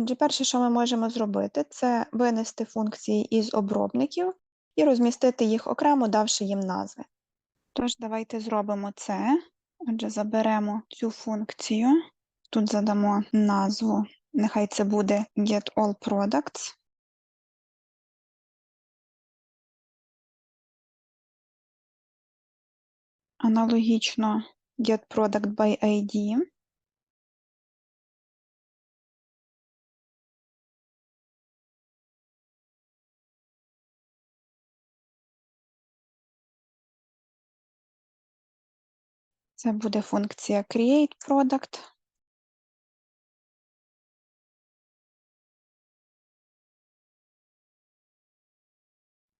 Отже, перше, що ми можемо зробити, це винести функції із обробників і розмістити їх окремо, давши їм назви. Тож, давайте зробимо це. Отже, заберемо цю функцію. Тут задамо назву. Нехай це буде getAllProducts. Аналогічно getProductById. Це буде функція createProduct.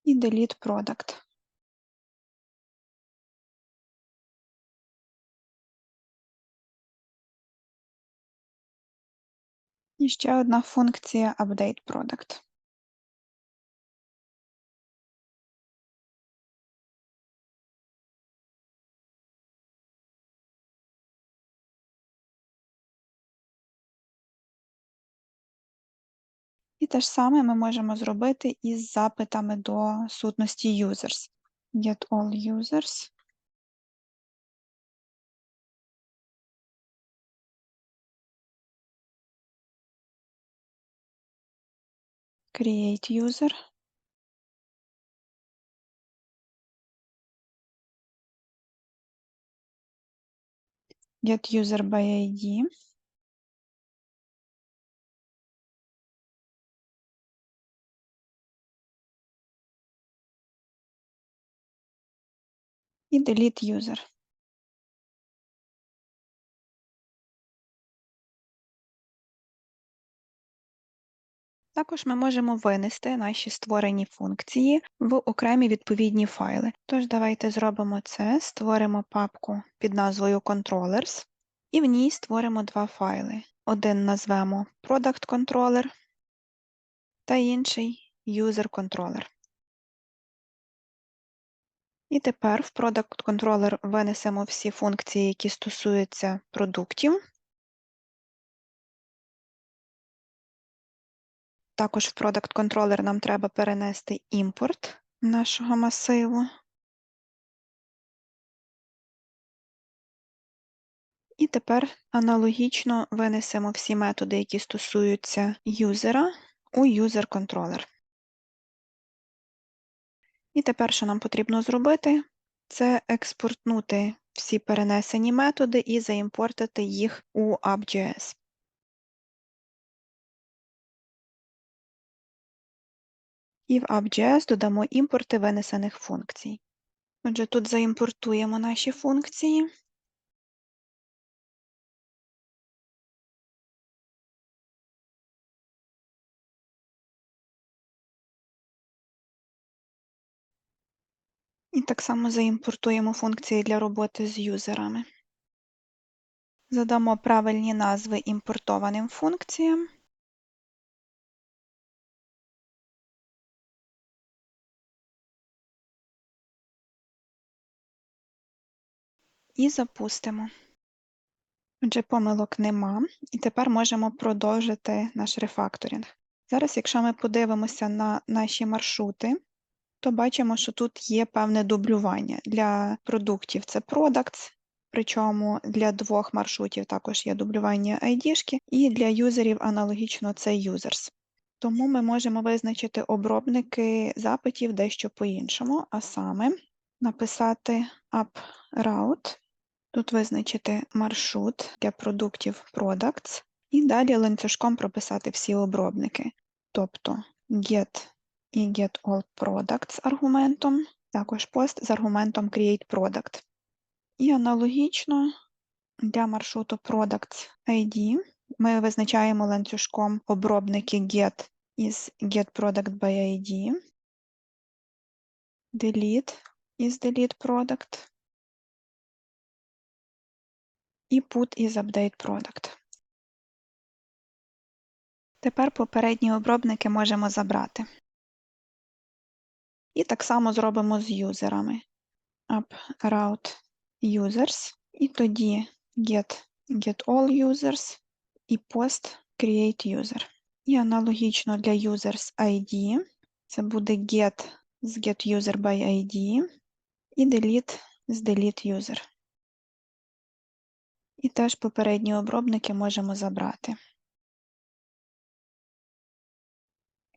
І deleteProduct. І ще одна функція updateProduct. І те ж саме ми можемо зробити із запитами до сутності users. Get all users. Create user. Get user by ID. І delete user. Також ми можемо винести наші створені функції в окремі відповідні файли. Тож давайте зробимо це, створимо папку під назвою Controllers і в ній створимо два файли. Один назвемо Product Controller та інший User Controller. І тепер в Product Controller винесемо всі функції, які стосуються продуктів. Також в Product Controller нам треба перенести імпорт нашого масиву. І тепер аналогічно винесемо всі методи, які стосуються юзера у User Controller. І тепер, що нам потрібно зробити, це експортнути всі перенесені методи і заімпортити їх у app.js. І в app.js додамо імпорти винесених функцій. Отже, тут заімпортуємо наші функції. І так само заімпортуємо функції для роботи з юзерами. Задамо правильні назви імпортованим функціям. І запустимо. Отже, помилок нема. І тепер можемо продовжити наш рефакторинг. Зараз, якщо ми подивимося на наші маршрути, то бачимо, що тут є певне дублювання. Для продуктів це products, причому для двох маршрутів також є дублювання ID, і для юзерів аналогічно це users. Тому ми можемо визначити обробники запитів дещо по-іншому, а саме написати UpRoute, тут визначити маршрут для продуктів products, і далі ланцюжком прописати всі обробники, тобто get і getAllProducts аргументом, також пост з аргументом createProduct. І аналогічно для маршруту Products ID ми визначаємо ланцюжком обробники get із getProductById, delete із deleteProduct і put із updateProduct. Тепер попередні обробники можемо забрати. І так само зробимо з юзерами. UpRoute users, і тоді get, get all users і post create user. І аналогічно для users ID. Це буде get з getUser by ID і delete з delete user. І теж попередні обробники можемо забрати.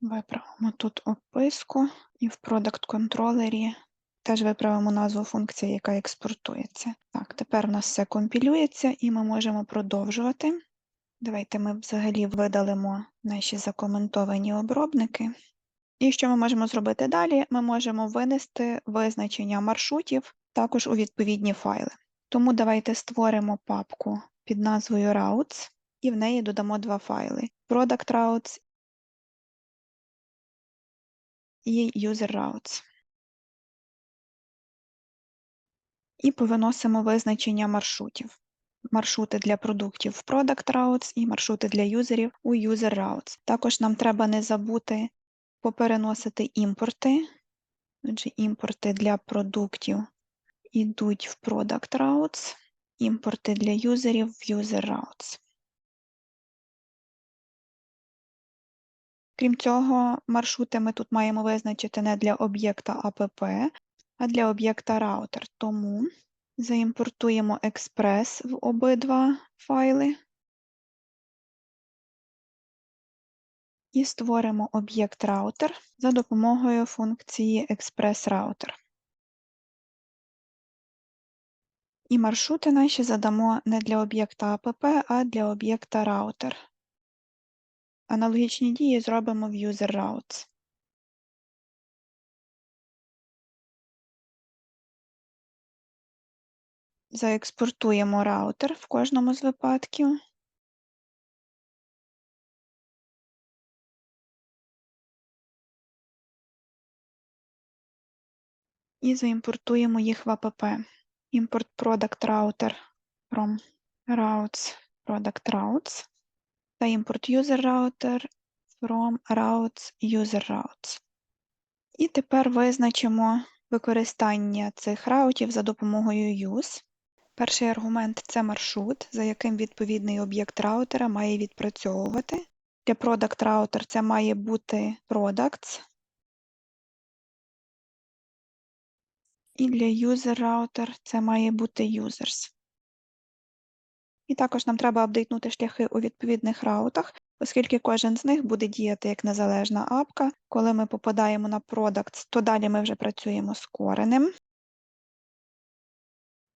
Виправимо тут описку і в Product контролері теж виправимо назву функції, яка експортується. Так, тепер у нас все компілюється і ми можемо продовжувати. Давайте ми взагалі видалимо наші закоментовані обробники. І що ми можемо зробити далі? Ми можемо винести визначення маршрутів також у відповідні файли. Тому давайте створимо папку під назвою Routes і в неї додамо два файли: Product Routes і User Routes. І повиносимо визначення маршрутів. Маршрути для продуктів в Product Routes і маршрути для юзерів у User Routes. Також нам треба не забути попереносити імпорти. Отже, імпорти для продуктів йдуть в Product Routes, імпорти для юзерів в User Routes. Крім цього, маршрути ми тут маємо визначити не для об'єкта APP, а для об'єкта Router. Тому заімпортуємо Express в обидва файли і створимо об'єкт Router за допомогою функції ExpressRouter. І маршрути наші задамо не для об'єкта APP, а для об'єкта Router. Аналогічні дії зробимо в User Routes. Заекспортуємо раутер в кожному з випадків. І заімпортуємо їх в АПП. Import product router from routes product routes та import user router from routes user routes. І тепер визначимо використання цих раутів за допомогою use. Перший аргумент це маршрут, за яким відповідний об'єкт раутера має відпрацьовувати. Для Product Router це має бути Products. І для User Router це має бути Users. І також нам треба апдейтнути шляхи у відповідних раутах, оскільки кожен з них буде діяти як незалежна апка. Коли ми попадаємо на Products, то далі ми вже працюємо з коренем.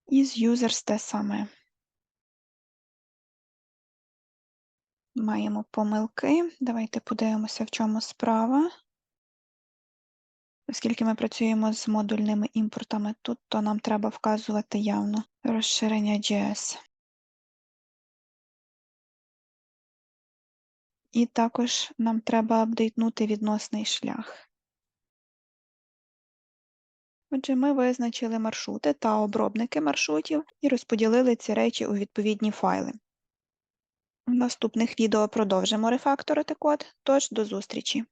І з users те саме. Маємо помилки. Давайте подивимося, в чому справа. Оскільки ми працюємо з модульними імпортами тут, то нам треба вказувати явно розширення JS. І також нам треба апдейтнути відносний шлях. Отже, ми визначили маршрути та обробники маршрутів і розподілили ці речі у відповідні файли. В наступних відео продовжимо рефакторити код, тож до зустрічі!